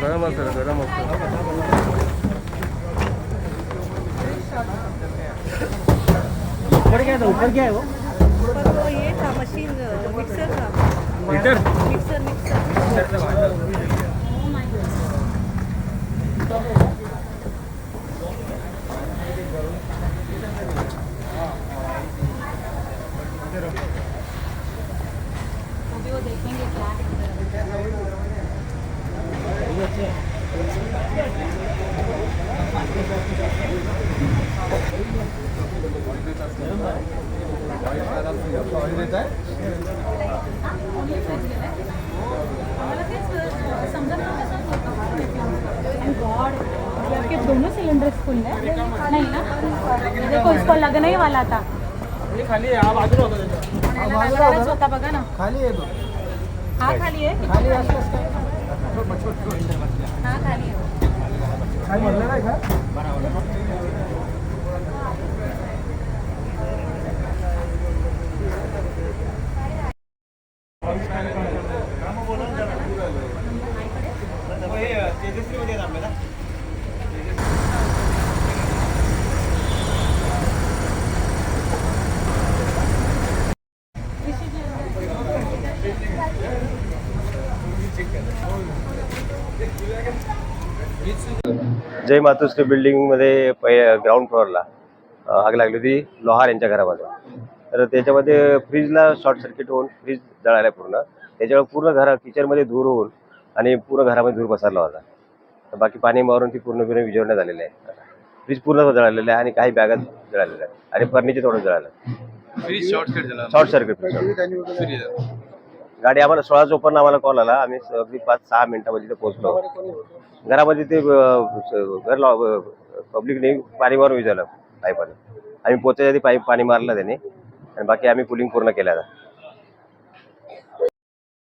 गरम असतं गरम असतं ऊपर क्या था ऊपर क्या है वो पर वो ये था मशीन मिक्सर था मीटर मिक्सर मिक्सर अभी वो देखेंगे क्या है आपके दोनों सिलेंडर्स फुल है नहीं ना देखो इसको लगने ही वाला था खाली आहे हा। बाजूला होता होता बघा ना खाली आहे तो हा खाली आहे खाली हा खाली आहे जय मातोश्री बिल्डिंगमध्ये पहि ग्राउंड फ्लोअरला आग लागली होती लोहार यांच्या घरामध्ये. तर त्याच्यामध्ये फ्रीजला शॉर्ट सर्किट होऊन फ्रीज जळाला पूर्ण. त्याच्यावर पूर्ण घरा किचनमध्ये धूर होऊन आणि पूर्ण घरामध्ये धूर पसरला होता. तर बाकी पाणी मारून ती पूर्णपणे विजवण्यात आलेली आहे. फ्रीज पूर्ण जळालेलं आहे आणि काही बॅगा जळालेल्या आहे आणि फर्निचर थोडं जळालं फ्रीज शॉर्ट सर्किट गाडी आम्हाला सोळा चोपन्न आम्हाला कॉल आला. आम्ही अगदी पाच सहा मिनिटामध्ये तिथे पोहोचलो. घरामध्ये ते घर पब्लिकने पाणी मारून विचारलं पाईपाने आम्ही पोचायच्या आधी पाईप पाणी मारलं त्याने. आणि बाकी आम्ही कुलिंग पूर्ण केलं आता.